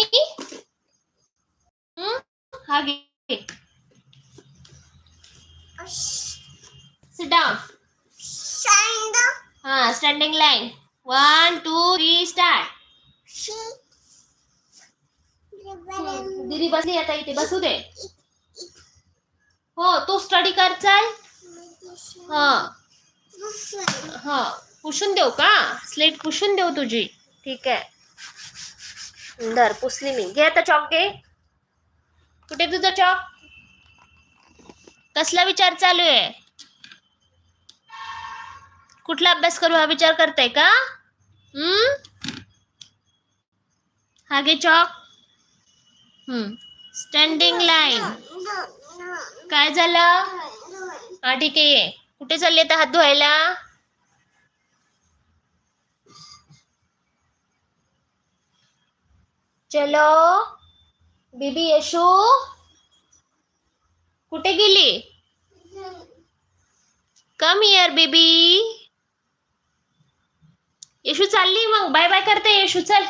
मी हा? घे. डाऊन हा standing line one two three start दीदी बसली आता इथे. बसू दे. हो तू स्टडी कर चाल हा. हा पुसून देऊ का? स्लेट पुसून देऊ तुझी. ठीक आहे. सुंदर पुसली मी. घे आता चॉक घे. कुठे तुझा चॉक? कसला विचार चालू आहे? कुठला अभ्यास करू हा विचार करताय का? हम्म? हा घे चॉक. हम्म. स्टँडिंग लाईन काय झालं? हा ठीक आहे. कुठे चालले आता? हात धुवायला? चलो बीबी यशू कुठे गेली? कम इयर बेबी. येशू चालली मग. बाय बाय करते येशू चल.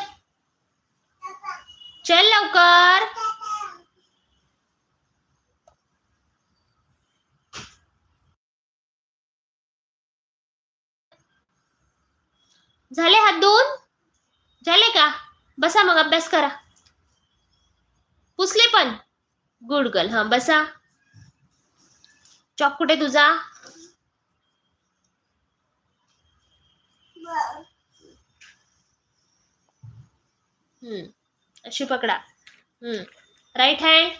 चल लवकर. झाले हात दोन झाले का? बसा मग अभ्यास करा. पुसले पण? गुड गर्ल हा, बसा. चॉक कुठे तुझा? हम्म अशी पकडा. हम्म right hand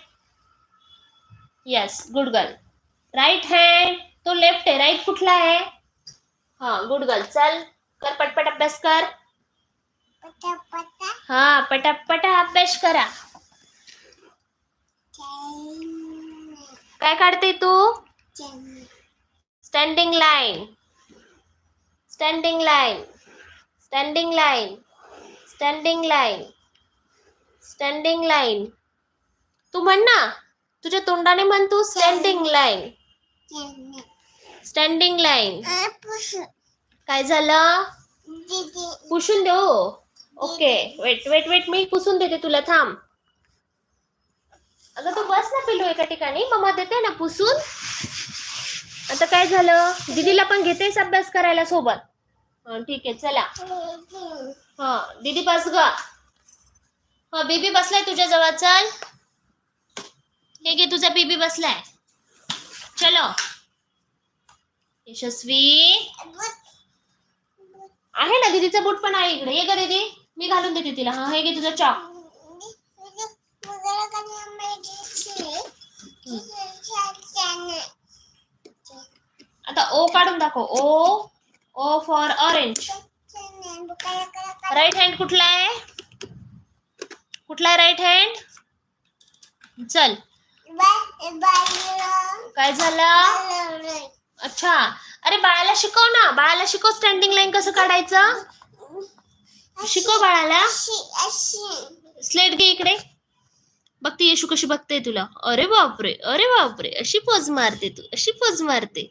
yes good girl right hand तो लेफ़्ट आहे. राईट कुठला आहे? हा गुड गर्ल चल, कर, पटपट अभ्यास कर. हा पटापट अभ्यास करा. काय काढते तू? Standing line standing line standing line standing line standing line तू म्हण ना. तुझ्या तोंडाने म्हण तू. स्टँडिंग लाईन स्टँडिंग लाईन काय झालं? पुसून देऊ. ओके वेट वेट वेट मी पुसून देते तुला थांब. अगं तू बस ना पिलू एका ठिकाणी मम्मा देते ना पुसून. आता काय झालं? दीदीला पण घेतेस अभ्यास करायला सोबत? ठीक आहे चला. हा दीदी बस ग. हा बेबी बसलाय तुझ्या जवळ चल. हे घे तुझा बेबी बसलाय. चलो. यशस्वी. आहे ना दीदीचा बूट पण आहे इकडे. ये ग दीदी. मी घालून देते तिला. हा हे घे तुझा चॉक आता ओ काढून दाखव. O O for orange right hand कुठला आहे? कुठला आहे राईट हँड चल. काय झालं? अच्छा. अरे बाळाला शिकव ना. बाळाला शिकव. स्टँडिंग लाईन कसं काढायचं? शिकव बाळाला. स्लेट घे इकडे. बघते येशू कशी बघते तुला. अरे बापरे अरे बापरे. अशी पोज मारते तू अशी पोज मारते.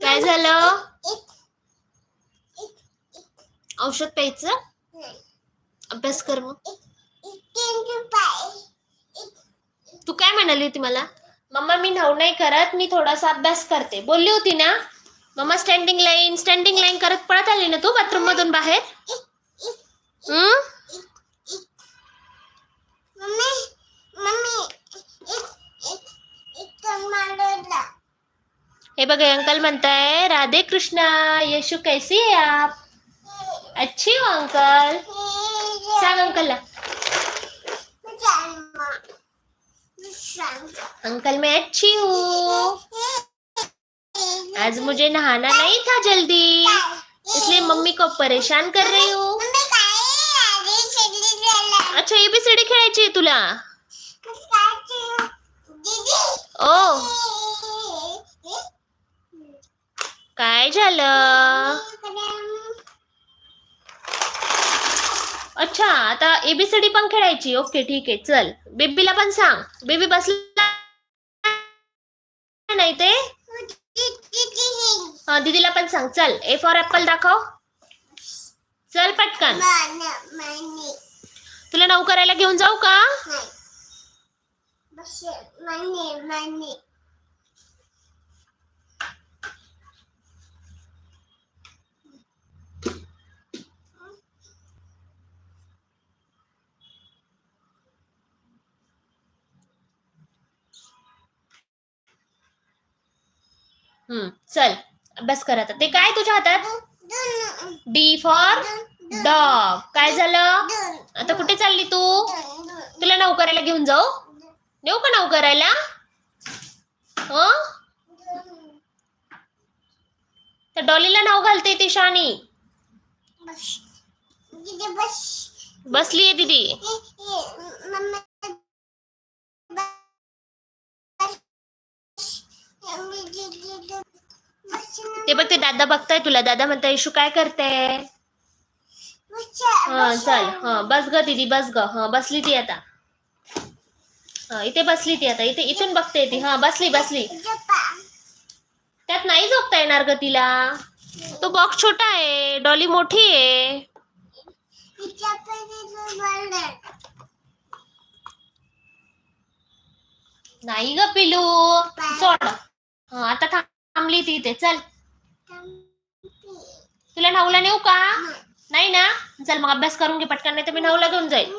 काय झालं? औषध प्यायचं? अभ्यास कर मग. तू काय म्हणाली होती मला? मम्मा मी नऊ नाही करत मी थोडासा अभ्यास करते. बोलली होती ना? Mamma standing line standing line करत पळत आली ना तू बाथरूम मधून बाहेर? हम्म हे? बघा अंकल म्हणताय राधे कृष्णा यशु कैसी है आप? अच्छी हो अंकल. सांग अंकलला अंकल मैं अच्छी हूँ आज मुझे नहाना नहीं था जल्दी। इसलिए मम्मी को परेशान कर रही हूँ। अच्छा ये भी सीढ़ी खेळायची आहे तुला। ओ। काय झालं? अच्छा आता एबीसीडी पण खेळायची. ओके ठीक आहे चल. बेबीला पण सांग. बेबी बसला नाही ते? दीदीला पण सांग. चल ए फॉर ऍपल दाखव. चल पटकन. तुला नऊ करायला घेऊन जाऊ का? हम्म चल अभ्यास कर आता. ते काय तुझ्या हातात? डी फॉर डॉग काय झालं? आता कुठे चालली तू? तुला नऊ करायला घेऊन जाऊ? नेऊ का नऊ करायला हो? त्या डॉलीला नाव घालते ती शानी. बसलीये दीदी दादा बघताय तुला. दादा म्हणताय इशू काय करते हा चल हा बस ग दीदी बस ग. हा बसली ती आता. हा इथे बसली ती आता. इथे इथून बघते ती. हा बसली बसली. त्यात नाही झोपता येणार ग तिला. तो बॉक्स छोटा आहे. डॉली मोठी आहे. नाही ग पिलू. सोड. हा आता थांबली ती इथे. चल. तुला नऊला नेऊ का? नाही ना? चल मग अभ्यास करून घे पटकन नाही तर मी नऊला घेऊन जाईल.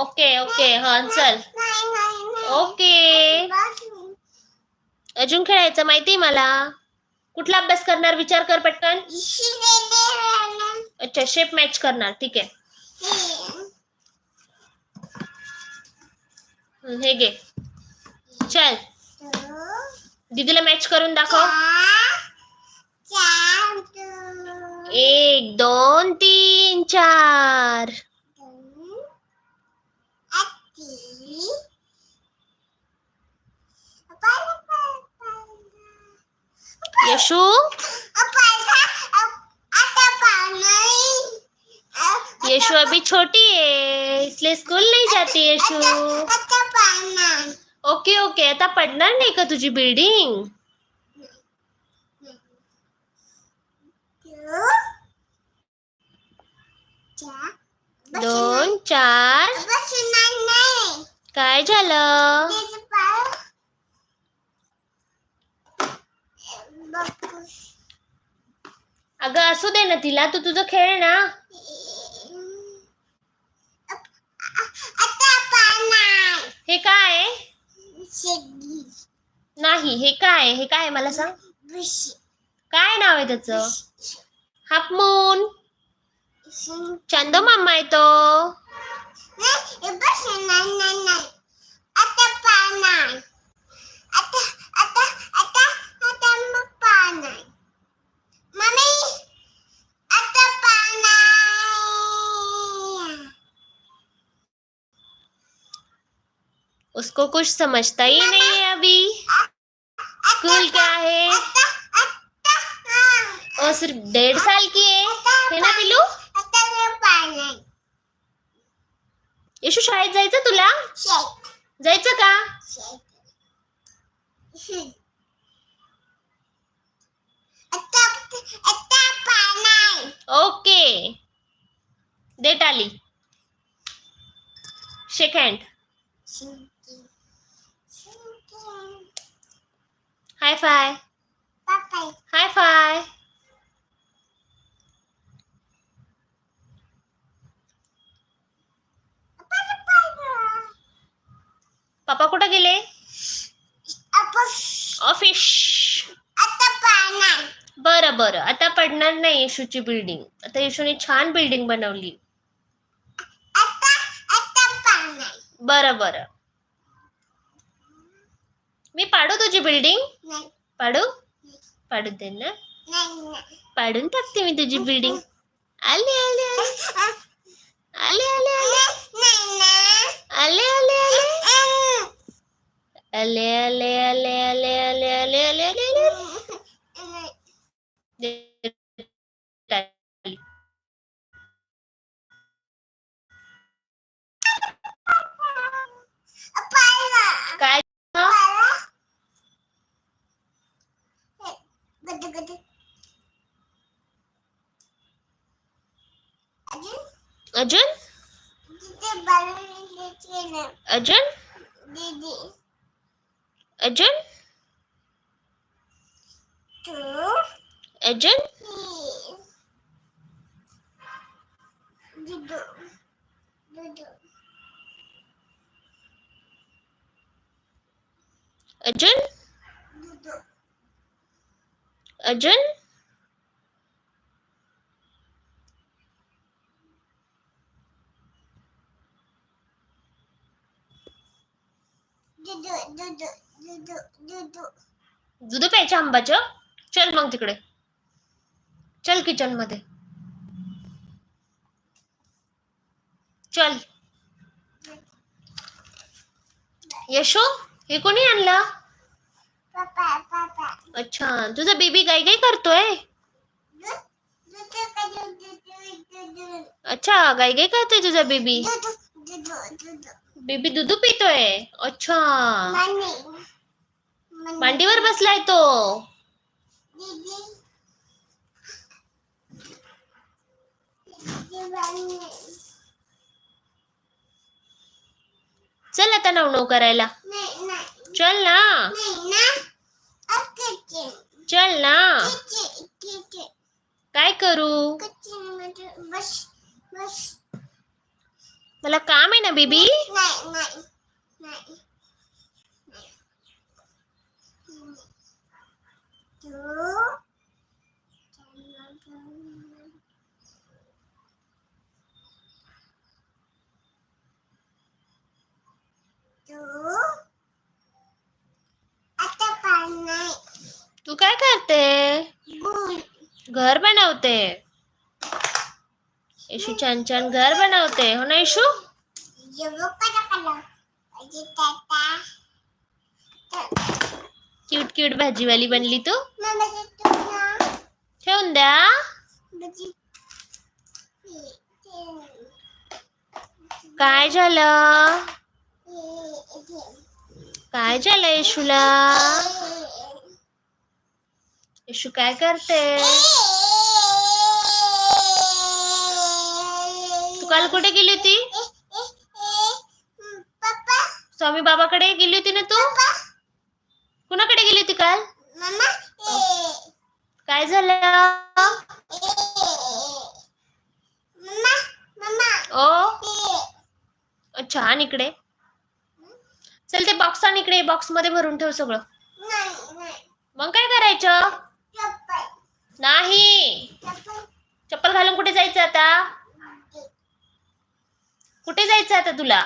ओके ओके हा चल. ओके. अजून खेळायचं माहिती मला? कुठला अभ्यास करणार? विचार कर पटकन. अच्छा शेप मॅच करणार. ठीक आहे. हे घे. चल. दीदीला मॅच करून दाखव. एक दोन तीन चार. यशु? यशु अभी छोटी है इसलिए स्कूल नहीं जाती यशु. ओके ओके आता पडणार नाही का तुझी बिल्डिंग दोन चार. काय झालं? अगं असू दे ना तिला. तू तुझं खेळ ना. हे काय? नाही हे काय? हे काय मला सांग. काय नाव आहे त्याचं? हाफ मून चंदो मामा आहे तो उसको कुछ समझता ही नहीं है अभी। स्कूल क्या है? वो सिर्फ डेढ़ साल की है। है ना पिलू यशू शाळेत जायचं तुला? जायचं का? ओके. देट आली. Shake hand high five high five कुठं गेले ऑफिस बरं बरं. आता पडणार नाही येशूची बिल्डिंग आता येशूने छान बिल्डिंग बनवली. बरं बरं. मी पाडू तुझी बिल्डिंग पाडू? पाडू दे ना. पाडून टाकते मी तुझी बिल्डिंग आले आले आले. आले आले आले. आले आले आले. अले अजून? अजून Ajahn? Two. Ajahn? Dudu. Dudu. Ajahn? Dudu. Ajahn? Dudu, dudu. दूध प्यायचं आंबाचं चल मग तिकडे। चल किचन मध्ये। चल। यशो हे कोणी आणलं? अच्छा तुझा बेबी गाई गाई करतोय? अच्छा गाई गाई करतोय तुझा बेबी? बेबी दूध पितोय? अच्छा। मांडीवर बसलाय तो. चल आता नवनव करायला. चल ना. चल ना. काय करू? मला काम आहे ना बेबी नाही नाही नाही तू आता तू काय करते? घर बनवते. येशू छान छान घर बनवते. हो ना येशू? जेव्हा क्यूट क्यूट भाजीवाली बनली तू? ठेवून द्या. काय झालं? काय झालं येशूला? येशू काय करते? तू काल कुठे गेली होती? स्वामी बाबाकडे गेली होती ना तू? कुणाकडे गेली होती काल? काय झालं? ओ? अच्छा आणि इकडे. चल ते बॉक्स आणि इकडे. बॉक्समध्ये भरून ठेव सगळं. मग काय करायचं? नाही. चप्पल. चप्पल घालून कुठे जायचं आता? कुठे जायचं आता तुला?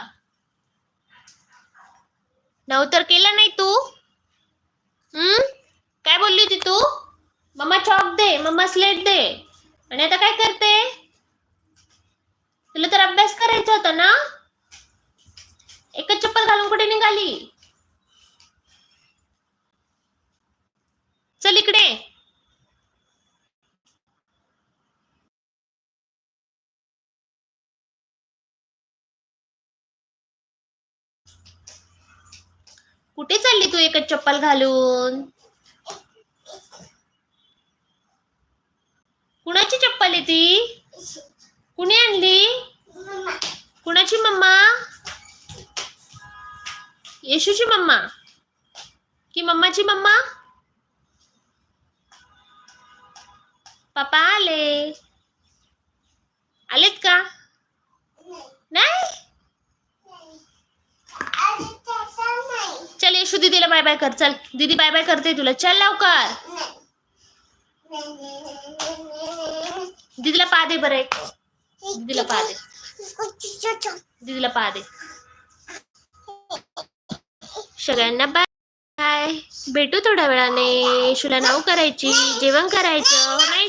नव तर केलं नाही तू हम्म काय बोलली होती तू मम्मा चॉक दे मम्मा स्लेट दे. आणि आता काय करते? तुला तर अभ्यास करायचा होता ना? एकच चप्पल घालून कुठे निघाली? चल इकडे. कुठे चालली तू एकच चप्पल घालून? कुणाची चप्पल आहे ती? कुणी आणली? कुणाची मम्मा? येशूची मम्मा? की मम्माची मम्मा? पप्पा आले. आलेत का? नाही? चल येशू दीदीला बाय बाय कर चल. दीदी बाय बाय करते तुला. चल लवकर. दीदीला पा दे बरं एक. दीदीला पा दे. दीदीला पा दे. सगळ्यांना बाय भेटू थोड्या वेळाने. येशूला नाव करायची. जेवण करायचं. नाही.